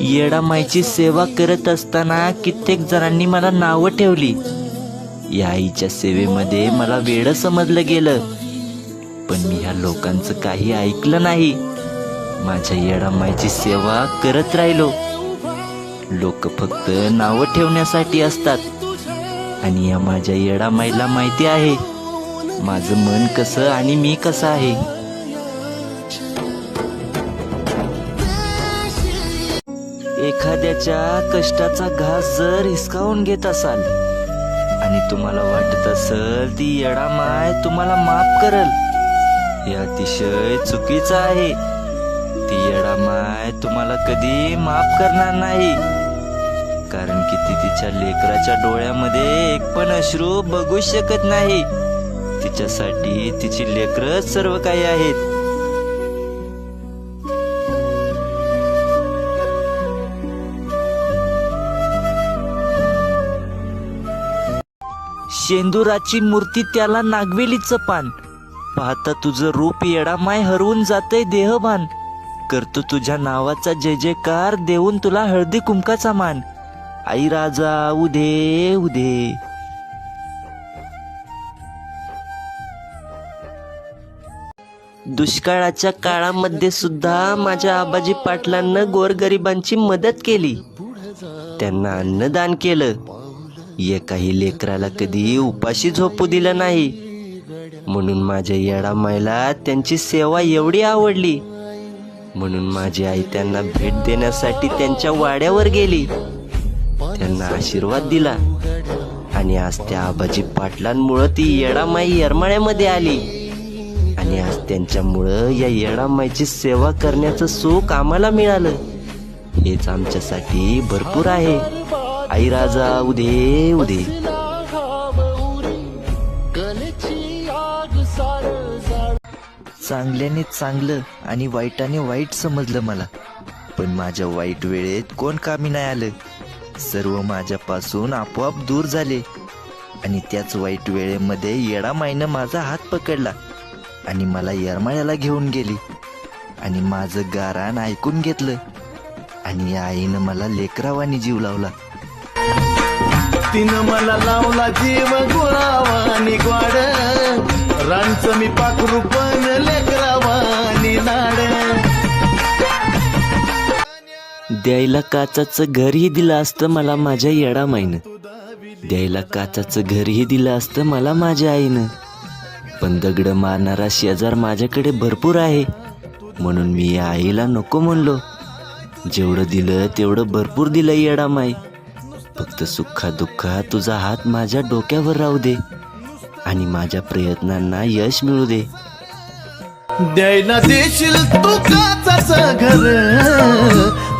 येडामाईची सेवा करत असताना कित्येक जणांनी मला नावं ठेवली. या आईच्या सेवेमध्ये मला वेड समजलं गेलं. पण मी ह्या लोकांचं काही ऐकलं नाही. माझ्या येडामाईची सेवा करत राहिलो. लोक फक्त नावं ठेवण्यासाठी असतात. आणि या माझ्या येडामाईला माहिती आहे. माझं मन कसं आणि मी कसं आहे? एखाद्याच्या कष्टाचा घास जर हिसकावून घेत असाल आणि तुम्हाला वाटत असल ती येडा माय तुम्हाला माफ करल हे अतिशय चुकीचं आहे. ती येडा माय तुम्हाला कधी माफ करणार नाही. कारण की ती तिच्या लेकराच्या डोळ्यामध्ये एक पण अश्रू बघू शकत नाही. तिच्यासाठी तिची लेकरच सर्व काही आहेत. शेंदुराची मूर्ती त्याला नागवेलीचं पान. पाहता तुझं रूप येडा माय हरवून जातय देहभान. करतो तुझ्या नावाचा जय जयकार देऊन तुला हळदी कुंकाचा मान. आई राजा उदे उदे. दुष्काळाच्या काळामध्ये सुद्धा माझ्या आबाजी पाटलांना गोरगरिबांची मदत केली. त्यांना अन्नदान केलं. एकाही लेकराला कधी उपाशी झोपू दिलं नाही. म्हणून माझ्या येडामाईला त्यांची सेवा एवढी आवडली. म्हणून माझी आई त्यांना भेट देण्यासाठी त्यांच्या वाड्यावर गेली. त्यांना आशीर्वाद दिला. आणि आज त्या आबाजी पाटलांमुळं ती येडामाई येरमाळ्यामध्ये आली. आणि आज त्यांच्यामुळं या येडामाईची सेवा करण्याचं सुख आम्हाला मिळालं. हेच आमच्यासाठी भरपूर आहे. आई राजा उदे उदे. चांगल्याने चांगलं आणि वाईटाने वाईट समजलं मला. पण माझ्या वाईट वेळेत कोण कामी नाही आलं? सर्व माझ्यापासून आपोआप दूर झाले. आणि त्याच वाईट वेळेमध्ये येडा मायनं माझा हात पकडला आणि मला येरमाळ्याला घेऊन गेली. आणि माझं गाराण ऐकून घेतलं. आणि या आईनं मला लेकरावानी जीव लावला. तिनं मला लावला जीव गुळावानी ग्वाड रांच मी पाखरू पण लेकरावानी नाड. द्यायला काचाचं घरही दिलं असतं मला माझ्या येडामाईनं. द्यायला काचाचं घरही दिलं असतं मला माझ्या आईनं. पण दगड मारणारा शेजार माझ्याकडे भरपूर आहे. म्हणून मी या आईला नको म्हणलो. जेवढं दिलं तेवढं भरपूर दिलं येडामाई. फक्त सुखा दुःखात तुझा हात माझ्या डोक्यावर राहू दे आणि माझ्या प्रयत्नांना यश मिळू दे. द्यायला देशील तू काचाच घर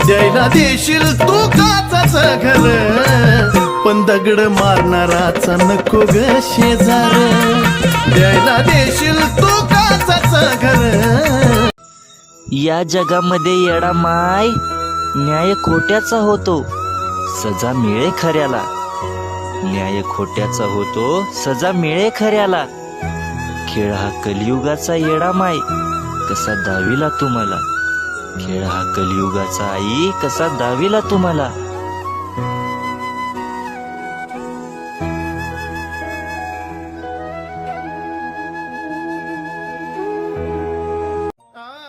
द्यायला देशील तू काचाच घर पण दगड मारणाराचा नको ग शेजार. द्यायला देशील तू काचाच घर या जगामध्ये येडा माय न्याय खोट्याचा होतो. सजा मिळे खऱ्याला. न्याय खोट्याचा होतो सजा मिळे खऱ्याला. खेळ हा कलियुगाचा येडा माय कसा दाविला तुम्हाला. खेळ हा कलियुगाचा आई कसा दाविला तुम्हाला.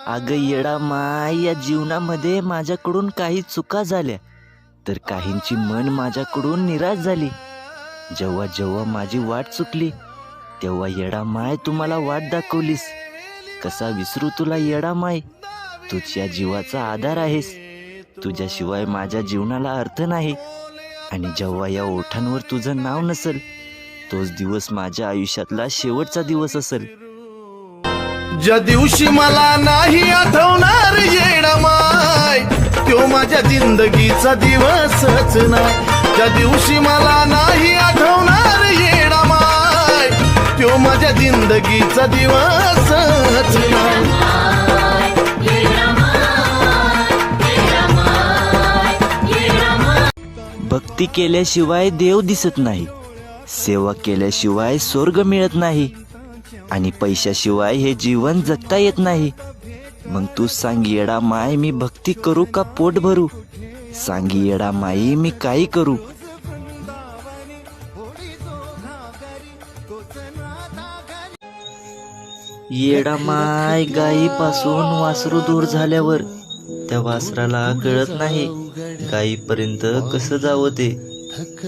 अगं येडा माय या जीवनामध्ये माझ्याकडून काही चुका झाल्या. तर काहींची मन माझ्याकडून निराश झाली. जेव्हा जेव्हा माझी वाट चुकली तेव्हा येडा माय तुम्हाला वाट दाखवलीस. कसा विसरू तुला येडा माय तुझ्या जीवाचा आधार आहेस. तुझ्याशिवाय माझ्या जीवनाला अर्थ नाही. आणि जेव्हा या ओठांवर तुझं नाव नसल तोच दिवस माझ्या आयुष्यातला शेवटचा दिवस असेल. ज्या दिवशी मला नाही आठवणार येडामाय तो माझ्या जिंदगीचा दिवसच ना त्या दिवशी मला नाही आठवणार येडामाय तो माझ्या जिंदगीचा दिवसच ना भक्ती केल्याशिवाय देव दिसत नाही सेवा केल्याशिवाय स्वर्ग मिळत नाही आणि पैशाशिवाय हे जीवन जगता येत नाही. मग तू सांग येडा माय मी भक्ती करू का पोट भरू? सांग येडा माई मी काही करू? येडा माय गायीपासून वासरू दूर झाल्यावर त्या वासराला कळत नाही गायीपर्यंत कसं जावं ते.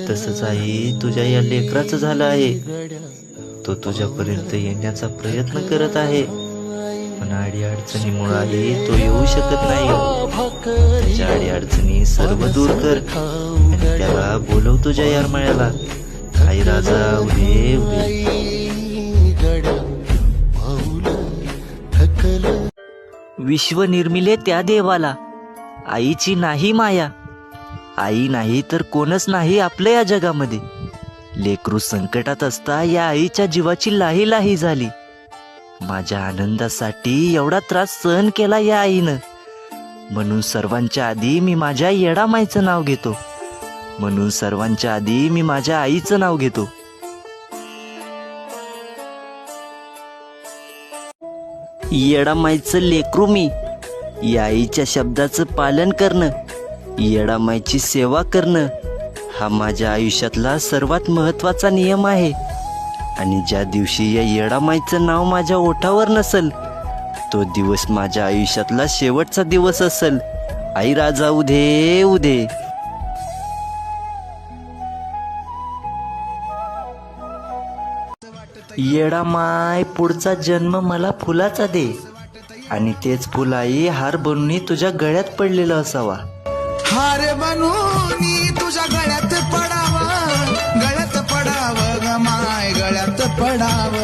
तसंच आई तुझ्या या लेकराचं झालं आहे. तो तुझ्यापर्यंत येण्याचा प्रयत्न करत आहे. पण अडी अडचणीमुळे तो येऊ शकत नाही हो. त्याच्या आडी अडचणी सर्व दूर कर. आणि त्याला बोलव तुझ्या यारमाळ्याला आई राजा उदे उदे विश्व निर्मिले त्या देवाला. आईची नाही माया. आई नाही तर कोणच नाही आपल्या या जगामध्ये. लेकरू संकटात असता या आईच्या जीवाची लाही लाही झाली. माझ्या आनंदासाठी एवढा त्रास सहन केला या आईनं. म्हणून सर्वांच्या आधी मी माझ्या येडामाईचं नाव घेतो. म्हणून सर्वांच्या आधी मी माझ्या आईचं नाव घेतो. येडामाईचं लेकरू मी. या आईच्या शब्दाचं पालन करणं येडामाईची सेवा करणं हा माझ्या आयुष्यातला सर्वात महत्त्वाचा नियम आहे. आणि ज्या दिवशी या येडामाईचं नाव माझ्या ओठावर नसल तो दिवस माझ्या आयुष्यातला शेवटचा दिवस असल. आई राजा उदे उदे येडा माय पुढचा जन्म मला फुलाचा दे. आणि तेच फुल आई हार बनून तुझ्या गळ्यात पडलेलं असावा. हार बनू पडाव.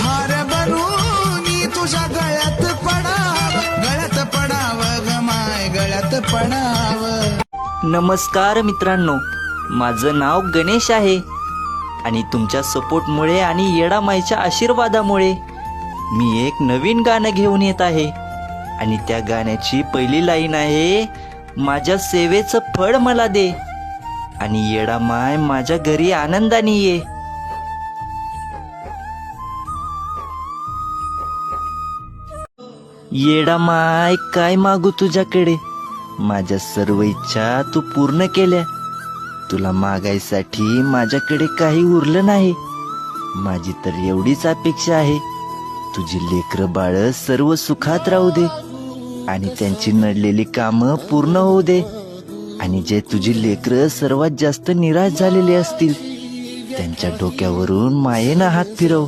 हार बनून तुझ्या गळ्यात पडाव. गळ्यात पडाव गमाय गळ्यात नमस्कार मित्रांनो माझं नाव गणेश आहे. आणि तुमच्या सपोर्टमुळे आणि येडामाईच्या आशीर्वादामुळे मी एक नवीन गाणं घेऊन येत आहे. आणि त्या गाण्याची पहिली लाईन आहे माझ्या सेवेचं फळ मला दे. आणि येडामाय माझ्या घरी आनंदाने ये. येडा माय काय मागू तुझ्याकडे? माझ्या सर्व इच्छा तू पूर्ण केल्या. तुला मागायसाठी माझ्याकडे काही उरलं नाही. माझी तर एवढीच अपेक्षा आहे. तुझी लेकर बाळ सर्व सुखात राहू दे आणि त्यांची नडलेली कामं पूर्ण होऊ दे. आणि जे तुझी लेकर सर्वात जास्त निराश झालेले असतील त्यांच्या डोक्यावरून मायेनं हात फिरव.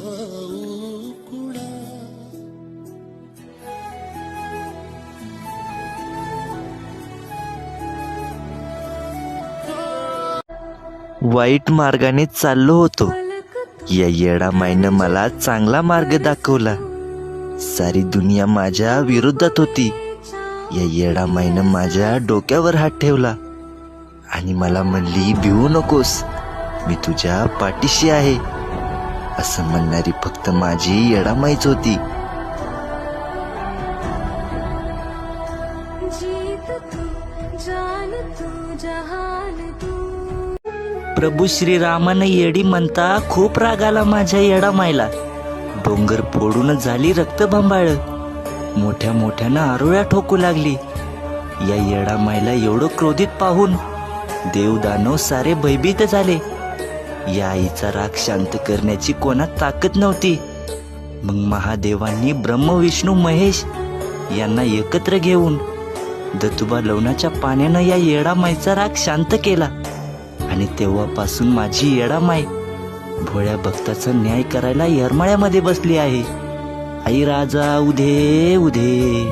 वाईट मार्गाने चाललो होतो. या येडा माईनं मला चांगला मार्ग दाखवला. सारी दुनिया माझ्या विरोधात होती. या येडा माईनं माझ्या डोक्यावर हात ठेवला. आणि मला म्हणली भिवू नकोस. मी तुझ्या पाठीशी आहे. असं म्हणणारी फक्त माझी येडामाईच होती. प्रभू श्रीरामानं येडी म्हणता खूप राग आला माझ्या येडामाईला डोंगर फोडून झाली रक्तबंबाळ मोठ्या मोठ्यानं आरोळ्या ठोकू लागली. या येडामाईला एवढं क्रोधित पाहून देवदानव सारे भयभीत झाले. या आईचा राग शांत करण्याची कोणात ताकद नव्हती. मग महादेवांनी ब्रह्मविष्णू महेश यांना एकत्र घेऊन दत्तुबा लवणाच्या पाण्यानं या येडामाईचा राग शांत केला. आणि तेव्हापासून माझी येडामाय भोळ्या भक्ताचा न्याय करायला येरमाळ्यामध्ये बसली आहे. आई राजा उधे उधे.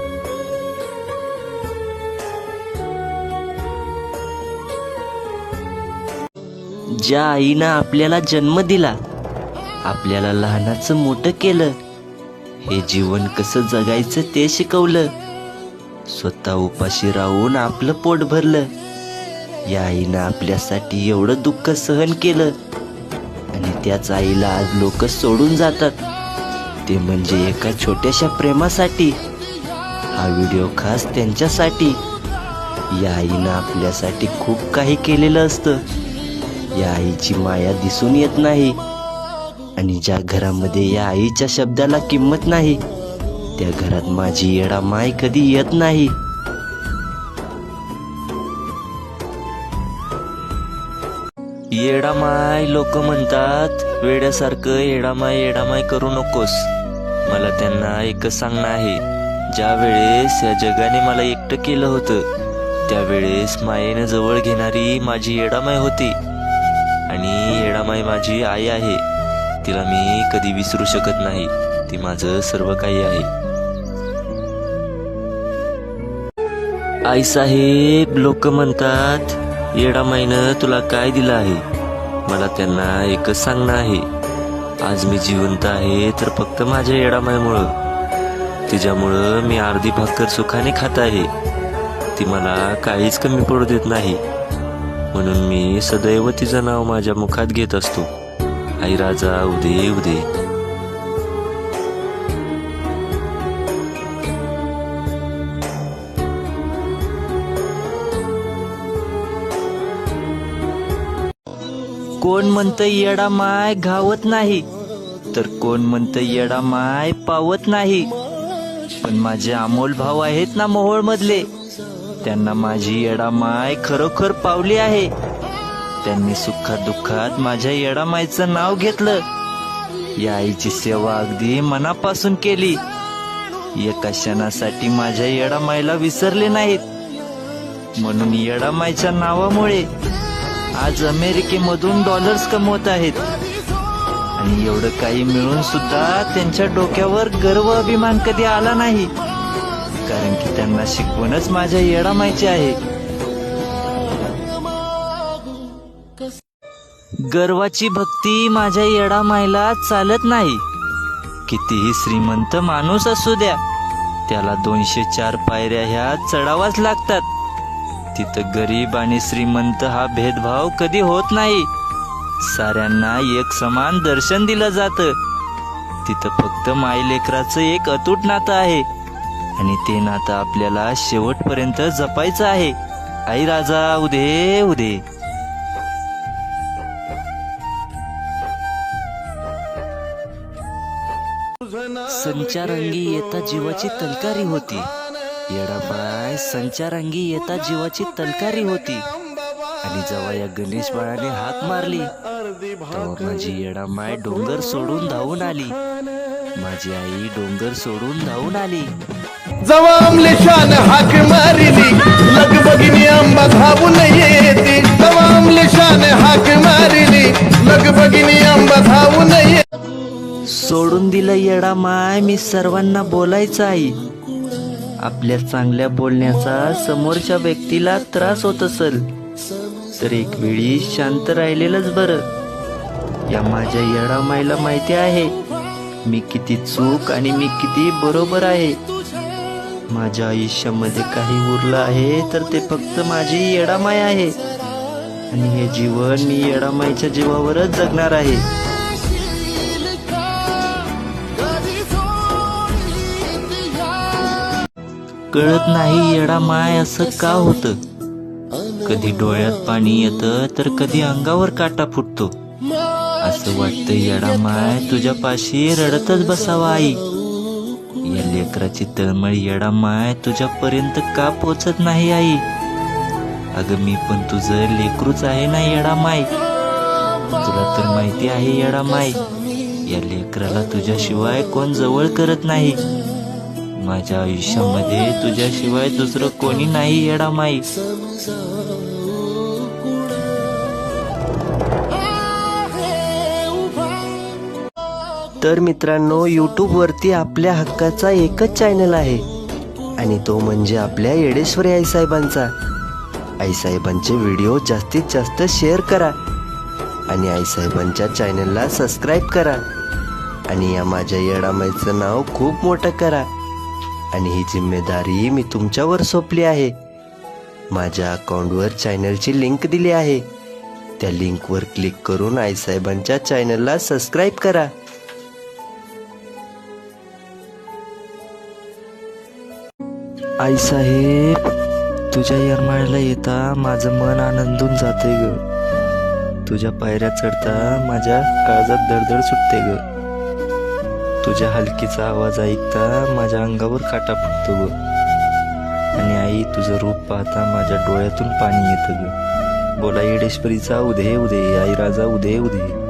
ज्या आईनं आपल्याला जन्म दिला आपल्याला लहानाचं मोठं केलं हे जीवन कसं जगायचं ते शिकवलं स्वतः उपाशी राहून आपलं पोट भरलं. या आईनं आपल्यासाठी एवढं दुःख सहन केलं. आणि त्याच आईला आज लोक सोडून जातात. ते म्हणजे एका छोट्याशा प्रेमासाठी. हा व्हिडिओ खास त्यांच्यासाठी. या आईनं आपल्यासाठी खूप काही केलेलं असतं. या आईची माया दिसून येत नाही. आणि ज्या घरामध्ये या आईच्या शब्दाला किंमत नाही त्या घरात माझी येडा माय कधी येत नाही. येडामाय लोक म्हणतात वेड्यासारखं येडामाय येडामाय करू नकोस. मला त्यांना एकच सांगणं आहे. ज्या वेळेस या जगाने मला एकटं केलं होतं त्यावेळेस मायेनं जवळ घेणारी माझी येडामाय होती. आणि येडामाय माझी आई आहे. तिला मी कधी विसरू शकत नाही. ती माझं सर्व काही आहे. आई साहेब लोक म्हणतात येडामाईनं तुला काय दिलं आहे? मला त्यांना एकच सांगणं आहे. आज मी जिवंत आहे तर फक्त माझ्या येडामाईमुळं तिच्यामुळं मी अर्धी भाकर सुखाने खात आहे. ती मला काहीच कमी पडू देत नाही. म्हणून मी सदैव तिचं नाव माझ्या मुखात घेत असतो. आई राजा उदे उदे. कोण म्हणतं येडा माय घावत नाही तर कोण म्हणतं येडा माय पावत नाही. पण माझे अमोल भाऊ आहेत ना मोहोळ मधले त्यांना माझी येडा माय खरोखर पावली आहे. त्यांनी सुखात दुःखात माझ्या येडा मायचं नाव घेतलं. या आईची सेवा अगदी मनापासून केली. एका क्षणासाठी माझ्या येडा मायला विसरले नाहीत. म्हणून येडा मायच्या नावामुळे आज अमेरिकेमधून डॉलर्स कमवत आहेत. आणि एवढं काही मिळून सुद्धा त्यांच्या डोक्यावर गर्व अभिमान कधी आला नाही. कारण की त्यांना शिकवणच माझ्या येडामायची आहे. गर्वाची भक्ती माझ्या येडामायला चालत नाही. कितीही श्रीमंत माणूस असू द्या त्याला दोनशे चार पायऱ्या ह्या चढावाच लागतात. तिथं गरीब आणि श्रीमंत हा भेदभाव कधी होत नाही. साऱ्यांना एक समान दर्शन दिलं जातं. तिथं फक्त मायलेकराचं एक अतूट नातं आहे. आणि ते नातं आपल्याला शेवटपर्यंत जपायचं आहे. आई राजा उदे उदे. संचारंगी येता जीवाची तलकारी होती. येडाबाय संचारंगी येता जीवाची तलकारी होती. आणि जेव्हा या गणेश बाळाने हाक मारली तेव्हा माझी येडामाय डोंगर सोडून धावून आली. माझी आई डोंगर सोडून धावून आली. जवा अमलेशान हाक मारिली लगबगिनी आंबा धावून येते. जवा अमलेशान हाक मारिली लगबगिनी आंबा धावून येते. सोडून दिलं येडा माय मी सर्वांना बोलायचं आई. आपल्या चांगल्या बोलण्याचा समोरच्या व्यक्तीला त्रास होत असेल तर एक वेळी शांत राहिलेलंच बरं. या माझ्या येडा मायला माहिती आहे मी किती चूक आणि मी किती बरोबर आहे. माझ्या आयुष्यामध्ये काही उरलं आहे तर ते फक्त माझी येडामाय आहे. आणि हे जीवन मी येडामाईच्या जीवावरच जगणार आहे. कळत नाही येडा माय असं का होतं? कधी डोळ्यात पाणी येतं तर कधी अंगावर काटा फुटतो. असं वाटतं येडा माय तुझ्या पाशी रडतच बसावा आई. या लेकराची तळमळ येडा माय तुझ्यापर्यंत का पोचत नाही आई? अगं मी पण तुझं लेकरूच आहे ना येडा माय? तुला तर माहिती आहे येडा माय या लेकराला तुझ्याशिवाय कोण जवळ करत नाही. माझ्या आयुष्यामध्ये तुझ्याशिवाय दुसरं कोणी नाही येडा माई. तर मित्रांनो यूट्यूबवरती आपल्या हक्काचा एकच चॅनल आहे. आणि तो म्हणजे आपल्या येडेश्वरी आईसाहेबांचा. आईसाहेबांचे व्हिडिओ जास्तीत जास्त शेअर करा. आणि आईसाहेबांच्या चॅनलला सबस्क्राईब करा. आणि या माझ्या येडामाईचं नाव खूप मोठं करा. आणि ही जिम्मेदारी मी तुमच्यावर सोपली आहे. माझ्या अकाउंटवर चॅनलची लिंक दिली आहे. त्या लिंकवर क्लिक करून आईसाहेबांच्या चॅनलला सबस्क्राईब करा. आईसाहेब तुझ्या यरमाळ्याला येता माझं मन आनंदून जाते ग. तुझ्या पायऱ्या चढता माझ्या काळजात दडदड सुटते ग. तुझ्या हलकीचा आवाज ऐकता माझ्या अंगावर काटा फुटतो ग. आणि आई तुझं रूप पाहता माझ्या डोळ्यातून पाणी येतं ग. बोला येडेश्वरीचा उदे उदे. आई राजा उदे उदे.